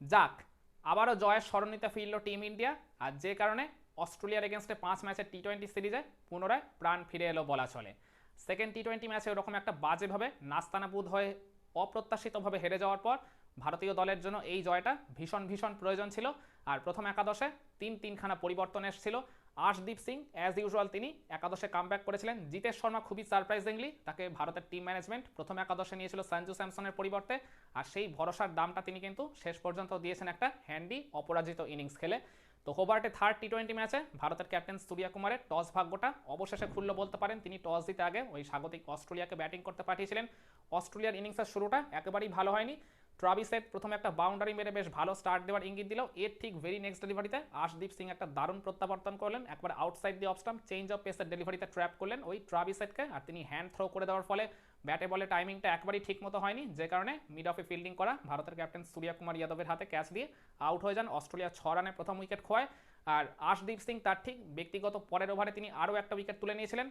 যাক, আবারও জয়ের স্মরণিতে ফিরল টিম ইন্ডিয়া, আর যে কারণে অস্ট্রেলিয়ার এগেনস্টে পাঁচ ম্যাচের টি টোয়েন্টি সিরিজে পুনরায় প্রাণ ফিরে এলো বলা চলে। সেকেন্ড টি টোয়েন্টি ম্যাচে ওরকম একটা বাজেভাবে নাস্তানাবুদ হয়ে অপ্রত্যাশিতভাবে হেরে যাওয়ার পর ভারতীয় দলের জন্য এই জয়টা ভীষণ ভীষণ প্রয়োজন ছিল। আর প্রথম একাদশে তিন তিনখানা পরিবর্তন এসেছিল। আশদীপ সিং অ্যাজ ইউজুয়াল তিনি একাদশে কামব্যাক করেছিলেন। জিতেশ শর্মা খুবই সারপ্রাইজিংলি তাকে ভারতের টিম ম্যানেজমেন্ট প্রথম একাদশে নিয়েছিল সঞ্জু স্যামসনের পরিবর্তে। আর সেই ভরসার দামটা তিনি কিন্তু শেষ পর্যন্ত দিয়েছেন একটা হ্যান্ডি অপরাজিত ইনিংস খেলে। তো হোবার্টে থার্ড টি টোয়েন্টি ম্যাচে ভারতের ক্যাপ্টেন সূর্যা কুমারের টস ভাগ্যটা অবশেষে খুললো বলতে পারেন। তিনি টস দিতে আগে ওই স্বাগতিক অস্ট্রেলিয়াকে ব্যাটিং করতে পাঠিয়েছিলেন। অস্ট্রেলিয়ার ইনিংসের শুরুটা একেবারেই ভালো হয়নি। ট্রাভিসেট প্রথমে একটা বাউন্ডারি মেরে বেশ ভালো স্টার্ট দেওয়ার ইঙ্গিত দিল। এর ঠিক ভেরি নেক্সট ডেলিভারিতে আশদীপ সিং একটা দারুণ প্রত্যাবর্তন করলেন। একবার আউটসাইড দিয়ে অফস্টাম চেঞ্জ অফ পেসের ডেলিভারিতে ট্র্যাপ করলেন ওই ট্রাভিসেটকে আর তিনি হ্যান্ড থ্রো করে দেওয়ার ফলে ব্যাটে বলে টাইমিংটা একবারই ঠিক মতো হয়নি। যে কারণে মিড অফে ফিল্ডিং করা ভারতের ক্যাপ্টেন সূর্যা কুমার যাদবের হাতে ক্যাচ দিয়ে আউট হয়ে যান অস্ট্রেলিয়া ছ রানে প্রথম উইকেট খোয়ায় আর আশদীপ সিং তার ঠিক ব্যক্তিগত পরের ওভারে তিনি আরও একটা উইকেট তুলে নিয়েছিলেন।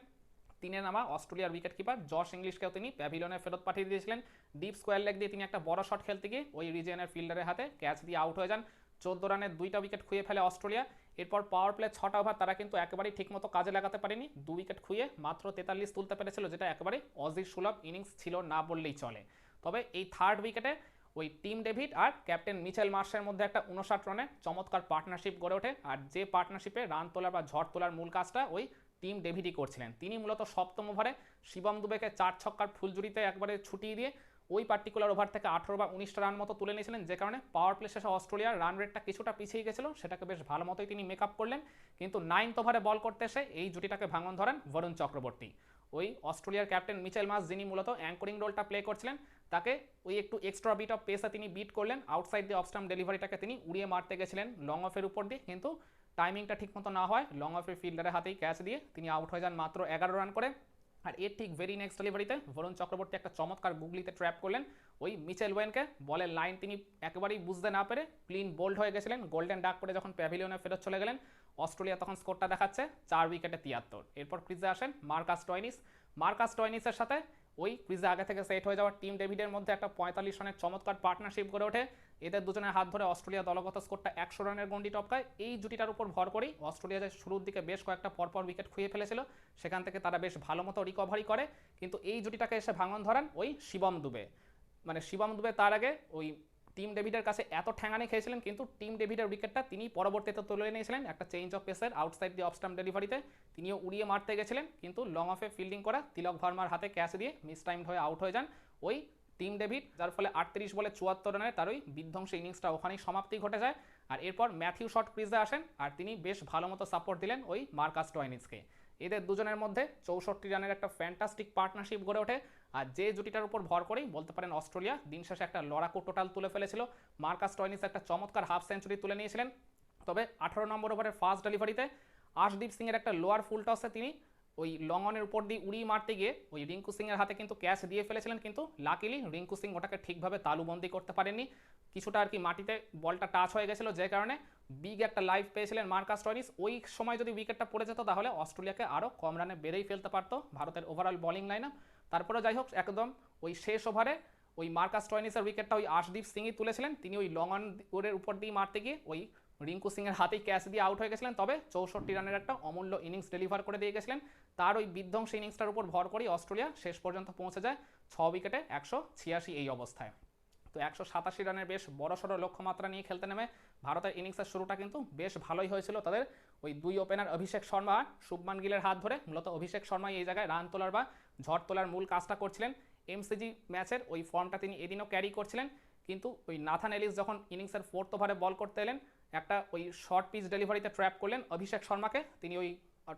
তিনে নামা, অস্ট্রেলিয়ার উইকেট কিপার জশ ইংলিশকেও তিনি প্যাভিলিয়নে ফেরত পাঠিয়ে দিয়েছিলেন। ডিপ স্কোয়ার লেগ দিয়ে তিনি একটা বড় শট খেলতে গিয়ে ওই রিজিয়নের ফিল্ডারের হাতে ক্যাচ দিয়ে আউট হয়ে যান। চোদ্দ রানের দুইটা উইকেট খুঁয়ে ফেলে অস্ট্রেলিয়া। এরপর পাওয়ার প্লে ছটা ওভার তারা কিন্তু একেবারেই ঠিকমতো কাজে লাগাতে পারেনি। দু উইকেট খুঁয়ে মাত্র তেতাল্লিশ তুলতে পেরেছিল, যেটা একেবারে অজির সুলভ ইনিংস ছিল না বললেই চলে। তবে এই থার্ড উইকেটে ওই টিম ডেভিড আর ক্যাপ্টেন মিচেল মার্শের মধ্যে একটা উনষাট রানে চমৎকার পার্টনারশিপ গড়ে ওঠে। আর যে পার্টনারশিপে রান তোলার বা ঝড় তোলার মূল কাজটা ওই টিম ডেভিডই করছিলেন। তিনি মূলত সপ্তম ওভারে শিবম দুবেকে চার ছক্কার ফুলজুরিতে একবারে ছুটিয়ে দিয়ে ওই পার্টিকুলার ওভার থেকে আঠেরো বা উনিশটা রান মতো তুলে নিয়েছিলেন, যে কারণে পাওয়ার প্লে শেষে অস্ট্রেলিয়ার রান রেটটা কিছুটা পিছিয়ে গেছিল, সেটাকে বেশ ভালো মতোই তিনি মেকআপ করলেন। কিন্তু নাইনথ ওভারে বল করতে এসে এই জুটিটাকে ভাঙন ধরেন বরুণ চক্রবর্তী ওই অস্ট্রেলিয়ার ক্যাপ্টেন মিচেল মাস যিনি মূলত অ্যাঙ্করিং রোলটা প্লে করছিলেন, তাকে ওই একটু এক্সট্রা বিট অফ পেসে তিনি বিট করলেন। আউটসাইড দিয়ে অফস্টাম ডেলিভারিটাকে তিনি উড়িয়ে মারতে গেছিলেন লং অফের উপর দিয়ে। কিন্তু টাইমিংটা ঠিক মতো না হয় লং অফের ফিল্ডারের হাতেই ক্যাচ দিয়ে তিনি আউট হয়ে যান মাত্র এগারো রান করে। আর এর ঠিক ভেরি নেক্সট ডেলিভারিতে বরুণ চক্রবর্তী একটা চমৎকার গুগলিতে ট্র্যাপ করলেন। ওই মিচেল ওয়েনকে বলের লাইন তিনি একেবারেই বুঝতে না পেরে ক্লিন বোল্ড হয়ে গেছিলেন। গোল্ডেন ডাক করে যখন প্যাভিলিয়নে ফেরত চলে গেলেন অস্ট্রেলিয়া তখন স্কোরটা দেখাচ্ছে, চার উইকেটে তিয়াত্তর। এরপর ক্রিজে আসেন মার্কাস টয়নিস। মার্কাস টয়নিসের সাথে ওই ক্রিজে আগে থেকে সেট হয়ে যাওয়া টিম ডেভিডের মধ্যে একটা পঁয়তাল্লিশ রানের চমৎকার পার্টনারশিপ গড়ে ওঠে। এদের দুজনের হাত ধরে অস্ট্রেলিয়া দলগত স্কোরটা একশো রানের গন্ডি টপকায়। এই জুটিটার উপর ভর করেই অস্ট্রেলিয়া যে শুরুর দিকে বেশ কয়েকটা পরপর উইকেট খুঁয়ে ফেলেছিল, সেখান থেকে তারা বেশ ভালো মতো রিকভারি করে। কিন্তু এই জুটিটাকে এসে ভাঙন ধরান ওই শিবম দুবে। মানে শিবম দুবে তার আগে ওই টিম ডেভিডের কাছে এত ঠ্যাঙানি খেয়েছিলেন, কিন্তু টিম ডেভিডের উইকেটটা তিনি পরবর্তীতে তুলে নিয়েছিলেন। একটা চেঞ্জ অফ পেসের আউটসাইড দিয়ে অফস্টাম ডেলিভারিতে তিনিও উড়িয়ে মারতে গেছিলেন, কিন্তু লং অফে ফিল্ডিং করা তিলক ভার্মার হাতে ক্যাচ দিয়ে মিস টাইম হয়ে আউট হয়ে যান। ওই টিম ডেভিড যার ফলে আটত্রিশ বলে চুয়াত্তর রানের তার ওই বিধ্বংসী ইনিংসটা ওখানেই সমাপ্তি ঘটে যায়। আর এরপর ম্যাথিউ শট ক্রিজে আসেন, আর তিনি বেশ ভালো মতো সাপোর্ট দিলেন ওই মার্কাস টয়নিসকে। এদের দুজনের মধ্যে চৌষট্টি রানের একটা ফ্যান্টাস্টিক পার্টনারশিপ গড়ে ওঠে। আর যে জুটিটার উপর ভর করেই বলতে পারেন অস্ট্রেলিয়া, দিন শেষে একটা লড়াকু টোটাল তুলে ফেলেছিল। মার্কাস টয়নিস একটা চমৎকার হাফ সেঞ্চুরি তুলে নিয়েছিলেন। তবে আঠারো নম্বর ওভারের ফার্স্ট ডেলিভারিতে আশদীপ সিংয়ের একটা লোয়ার ফুল টসে তিনি ওই লং অনের উপর দিয়ে উড়ি মারতে গিয়ে ওই রিঙ্কু সিংয়ের হাতে কিন্তু ক্যাচ দিয়ে ফেলেছিলেন, কিন্তু লাকিলি রিঙ্কু সিং ওটাকে ঠিকভাবে তালুবন্দি করতে পারেননি। কিছুটা আর কি মাটিতে বলটা টাচ হয়ে গেছিল, যে কারণে বিগ একটা লাইভ পেয়েছিলেন মার্কাস টয়নিস। ওই সময় যদি উইকেটটা পড়ে যেত, তাহলে অস্ট্রেলিয়াকে আরও কম রানে বেড়েই ফেলতে পারতো ভারতের ওভারঅল বোলিং লাইন তারপরে যাই হোক, একদম ওই শেষ ওভারে ওই মার্কাস টয়নিসের উইকেটটা ওই আশদীপ সিংই তুলেছিলেন। তিনি ওই লং অন ওরের উপর দিয়ে মারতে গিয়ে ওই রিঙ্কু সিংয়ের হাতেই ক্যাচ দিয়ে আউট হয়ে গেছিলেন। তবে চৌষট্টি রানের একটা অমূল্য ইনিংস ডেলিভার করে দিয়ে গেছিলেন। তার ওই বিধ্বংসী ইনিংসটার উপর ভর করেই অস্ট্রেলিয়া শেষ পর্যন্ত পৌঁছে যায় ছ উইকেটে একশো ছিয়াশি এই অবস্থায়। তো একশো সাতাশি রানের বেশ বড়সড় লক্ষ্যমাত্রা নিয়ে খেলতে নেমে ভারতের ইনিংসের শুরুটা কিন্তু বেশ ভালোই হয়েছিল। তাদের ওই দুই ওপেনার অভিষেক শর্মা শুভমান গিলের হাত ধরে। মূলত অভিষেক শর্মা এই জায়গায় রান তোলার বা ঝড় তোলার মূল কাজটা করছিলেন। এমসিজি ম্যাচের ওই ফর্মটা তিনি এদিনও ক্যারি করছিলেন। কিন্তু ওই নাথান এলিস যখন ইনিংসের ফোর্থ ওভারে বল করতে এলেন, একটা ওই শর্ট পিচ ডেলিভারিতে ট্র্যাপ করলেন অভিষেক শর্মাকে। তিনি ওই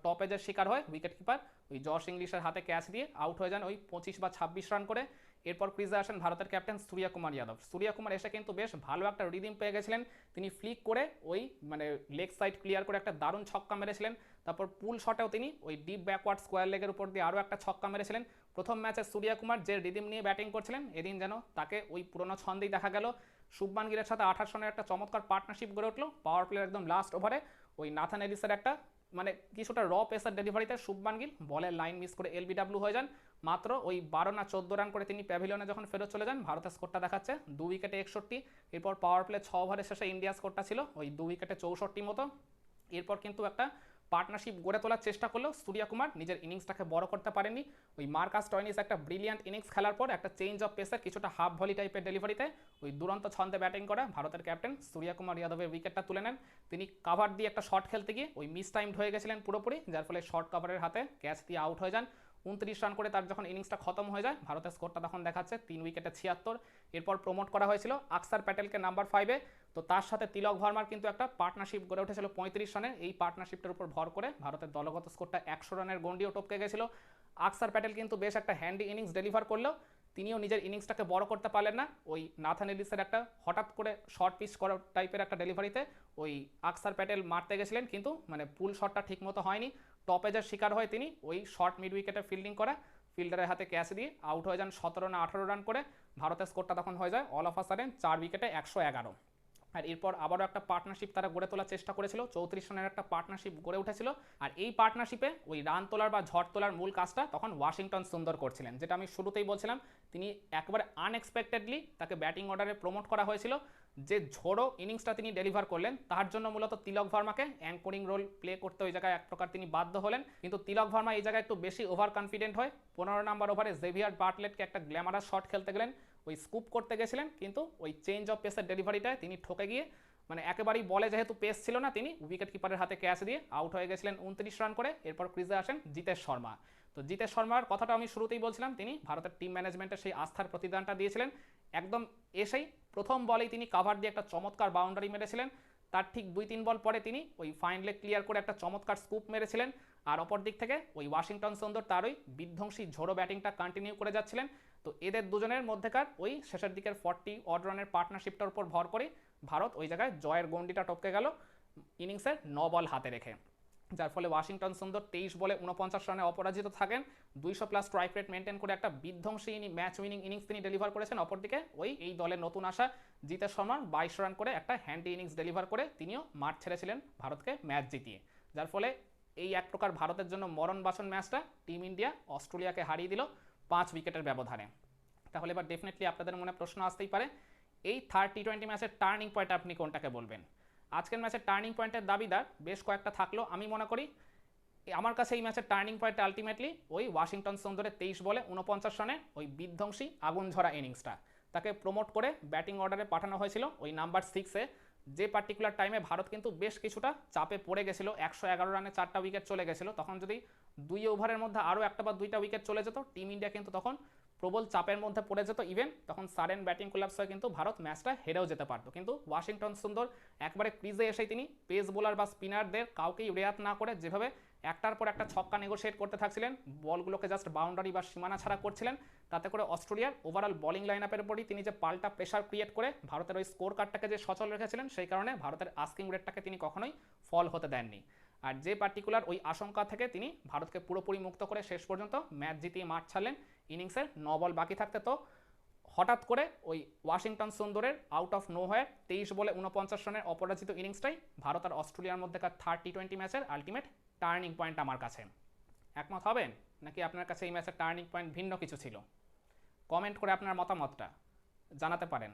টপ এজের শিকার হয় উইকেট কিপার ওই জশ ইংলিশের হাতে ক্যাচ দিয়ে আউট হয়ে যান ওই পঁচিশ বা ছাব্বিশ রান করে। এরপর ক্রিজে আসেন ভারতের ক্যাপ্টেন সূর্যা কুমার যাদব। সূর্যা কুমার এসে কিন্তু বেশ ভালো একটা রিদিম পেয়ে গেছিলেন। তিনি ফ্লিক করে ওই মানে লেগ সাইড ক্লিয়ার করে একটা দারুণ ছক্কা মেরেছিলেন। তারপর পুল শটেও তিনি ওই ডিপ ব্যাকওয়ার্ড স্কোয়ার লেগের উপর দিয়ে আরও একটা ছক্কা মেরেছিলেন। প্রথম ম্যাচে সূর্যা কুমার যে রিদিম নিয়ে ব্যাটিং করছিলেন, এদিন যেন তাকে ওই পুরনো ছন্দেই দেখা গেল। শুভমান গিলের সাথে আঠাশ রানের একটা চমৎকার পার্টনারশিপ গড়ে উঠল। পাওয়ার প্লেয়ার একদম লাস্ট ওভারে ওই নাথান এলিসের একটা মানে কিছুটা র পেসার ডেলিভারিতে শুভমান গিল বলের লাইন মিস করে এলবিডাব্লিউ হয়ে যান। মাত্র ওই বারো না চোদ্দ রান করে তিনি প্যাভিলিয়নে যখন ফেরত চলে যান, ভারতের স্কোরটা দেখাচ্ছে দু উইকেটে একষট্টি। এরপর পাওয়ার প্লে ছ ওভারের শেষে ইন্ডিয়া স্কোরটা ছিল ওই দু উইকেটে চৌষট্টি মতো। এরপর কিন্তু একটা পার্টনারশিপ গড়ে তোলার চেষ্টা করলেও সূর্যা কুমার নিজের ইনিংসটাকে বড় করতে পারেনি ওই মার্কাস টয়নিস একটা ব্রিলিয়ান্ট ইনিংস খেলার পর একটা চেঞ্জ অফ পেসার কিছুটা হাফ ভলি টাইপের ডেলিভারিতে ওই দুরন্ত ছন্দে ব্যাটিং করে ভারতের ক্যাপ্টেন সূর্যা কুমার যাদবের উইকেটটা তুলে নেন। তিনি কাভার দিয়ে একটা শট খেলতে গিয়ে ওই মিস টাইমড হয়ে গেছিলেন পুরোপুরি, যার ফলে শর্ট কাভারের হাতে ক্যাচ দিয়ে আউট হয়ে যান। উনত্রিশ রান করে তার যখন ইনিংসটা খতম হয়ে যায়, ভারতের স্কোরটা তখন দেখাচ্ছে তিন উইকেটে ছিয়াত্তর। এরপর প্রমোট করা হয়েছিল আকসার প্যাটেলকে নাম্বার ফাইভে তো তার সাথে তিলক ভার্মার কিন্তু একটা পার্টনারশিপ গড়ে উঠেছিল পঁয়ত্রিশ রানের। এই পার্টনারশিপটার উপর ভর করে ভারতের দলগত স্কোরটা একশো রানের গন্ডিও টপকে গেছিল। আকসার প্যাটেল কিন্তু বেশ একটা হ্যান্ডি ইনিংস ডেলিভার করলেও তিনিও নিজের ইনিংসটাকে বড় করতে পারলেন না। ওই নাথান এলিসের একটা হঠাৎ করে শর্ট পিচ করা টাইপের একটা ডেলিভারিতে ওই আকসার প্যাটেল মারতে গেছিলেন। কিন্তু মানে পুল শটটা ঠিকমতো হয়নি। টপ এজের শিকার হয় তিনি ওই শর্ট মিড উইকেটে ফিল্ডিং করা ফিল্ডারের হাতে ক্যাচ দিয়ে আউট হয়ে যান সতেরো না আঠারো রান করে। ভারতের স্কোরটা তখন হয়ে যায় অল অফ আ সাডেন চার উইকেটে একশো এগারো। আর এরপর আবারও একটা পার্টনারশিপ তারা গড়ে তোলার চেষ্টা করেছিল, চৌত্রিশ রানের একটা পার্টনারশিপ গড়ে উঠেছিল। আর এই পার্টনারশিপে ওই রান তোলার বা ঝড় তোলার মূল কাজটা তখন ওয়াশিংটন সুন্দর করছিলেন, যেটা আমি শুরুতেই বলছিলাম, তিনি একবারে আনএক্সপেক্টেডলি তাকে ব্যাটিং অর্ডারে প্রমোট করা হয়েছিল। যে ঝোড়ো ইনিংসটা তিনি ডেলিভার করলেন, তার জন্য মূলত তিলক ভার্মাকে অ্যাঙ্করিং রোল প্লে করতে ওই জায়গায় এক প্রকার তিনি বাধ্য হলেন। কিন্তু তিলক ভার্মা এই জায়গায় একটু বেশি ওভার কনফিডেন্ট হয়। পনেরো নম্বর ওভারে জেভিয়ার বার্টলেটকে একটা গ্ল্যামারাস শট খেলতে গেলেন, ওই স্কুপ করতে গেছিলেন, কিন্তু ওই চেঞ্জ অফ পেসের ডেলিভারিটায় তিনি ঠকে গিয়ে মানে একেবারেই বলে যেহেতু পেস ছিল না, তিনি উইকেট কিপারের হাতে ক্যাচ দিয়ে আউট হয়ে গেছিলেন উনত্রিশ রান করে। এরপর ক্রিজে আসেন জিতেশ শর্মা। তো জিতেশ শর্মার কথাটা আমি শুরুতেই বলছিলাম, তিনি ভারতের টিম ম্যানেজমেন্টের সেই আস্থার প্রতিদানটা দিয়েছিলেন। একদম এসেই প্রথম বলেই তিনি কাভার দিয়ে একটা চমৎকার বাউন্ডারি মেরেছিলেন। তার ঠিক দুই তিন বল পরে তিনি ওই ফাইন লেগ ক্লিয়ার করে একটা চমৎকার স্কুপ মেরেছিলেন। আর অপর দিক থেকে ওই ওয়াশিংটন সুন্দর তার ওই বিধ্বংসী ঝোড়ো ব্যাটিংটা কন্টিনিউ করে যাচ্ছিলেন। তো এদের দুজনের মধ্যেকার ওই শেষের দিকের ফর্টি অড রানের পার্টনারশিপটার উপর ভর করে ভারত ওই জায়গায় জয়ের গন্ডিটা টপকে গেল ইনিংসের ন বল হাতে রেখে। যার ফলে ওয়াশিংটন সুন্দর তেইশ বলে উনপঞ্চাশ রানে অপরাজিত থাকেন। দুইশো প্লাস স্ট্রাইক রেট মেনটেন করে একটা বিধ্বংসী ইনি ম্যাচ উইনিং ইনিংস তিনি ডেলিভার করেছেন। অপরদিকে ওই এই দলের নতুন আসা জিতেশ শর্মার বাইশ রান করে একটা হ্যান্ডি ইনিংস ডেলিভার করে তিনিও মাঠ ছেড়েছিলেন ভারতকে ম্যাচ জিতিয়ে। যার ফলে এই এক প্রকার ভারতের জন্য মরণ বাসন ম্যাচটা টিম ইন্ডিয়া অস্ট্রেলিয়াকে হারিয়ে দিল পাঁচ উইকেটের ব্যবধানে। তাহলে এবার ডেফিনেটলি আপনাদের মনে প্রশ্ন আসতেই পারে, এই থার্ড টি টোয়েন্টি ম্যাচের টার্নিং পয়েন্ট আপনি কোনটাকে বলবেন? আজকের ম্যাচের টার্নিং পয়েন্টের দাবিদার বেশ কয়েকটা থাকল। আমি মনে করি আমার কাছে এই ম্যাচের টার্নিং পয়েন্ট আলটিমেটলি ওই ওয়াশিংটন সুন্দরের তেইশ বলে উনপঞ্চাশ রানে ওই বিধ্বংসী আগুন ঝরা ইনিংসটা। তাকে প্রমোট করে ব্যাটিং অর্ডারে পাঠানো হয়েছিল ওই নাম্বার সিক্সে যে পার্টিকুলার টাইমে ভারত কিন্তু বেশ কিছুটা চাপে পড়ে গেছিল, একশো এগারো রানে চারটা উইকেট চলে গেছিল। তখন যদি দুই ওভারের মধ্যে আরও একটা বা দুইটা উইকেট চলে যেত টিম ইন্ডিয়া কিন্তু তখন প্রবল চাপের মধ্যে পড়ে যেত ইভেন তখন সাডেন ব্যাটিং কোলাপস হয়ে কিন্তু ভারত ম্যাচটা হেরেও যেতে পারতো। কিন্তু ওয়াশিংটন সুন্দর একবারে ক্রিজে এসেই তিনি পেস বোলার বা স্পিনারদের কাউকেই রেয়াত না করে যেভাবে একটার পর একটা ছক্কা নেগোশিয়েট করতে থাকছিলেন বলগুলোকে জাস্ট বাউন্ডারি বা সীমানা ছাড়া করছিলেন, তাতে করে অস্ট্রেলিয়ার ওভারঅল বলিং লাইন আপের উপরই তিনি যে পাল্টা প্রেশার ক্রিয়েট করে ভারতের ওই স্কোর কার্ডটাকে যে সচল রেখেছিলেন, সেই কারণে ভারতের আস্কিং রেটটাকে তিনি কখনোই ফল হতে দেননি। আর যে পার্টিকুলার ওই আশঙ্কা থেকে তিনি ভারতকে পুরোপুরি মুক্ত করে শেষ পর্যন্ত ম্যাচ জিতিয়ে মাঠ ছাড়লেন। ইনিংসের ন বল বাকি থাকতে তো হঠাৎ করে ওই ওয়াশিংটন সুন্দরের আউট অফ নো হয়ে তেইশ বলে উনপঞ্চাশ রানের অপরাজিত ইনিংসটাই ভারত আর অস্ট্রেলিয়ার মধ্যেকার থার্ড টি টোয়েন্টি ম্যাচের আলটিমেট টার্নিং পয়েন্ট আমার কাছে। একমত হবেন? নাকি আপনার কাছে এই ম্যাচের টার্নিং পয়েন্ট ভিন্ন কিছু ছিল? কমেন্ট করে আপনার মতামতটা জানাতে পারেন।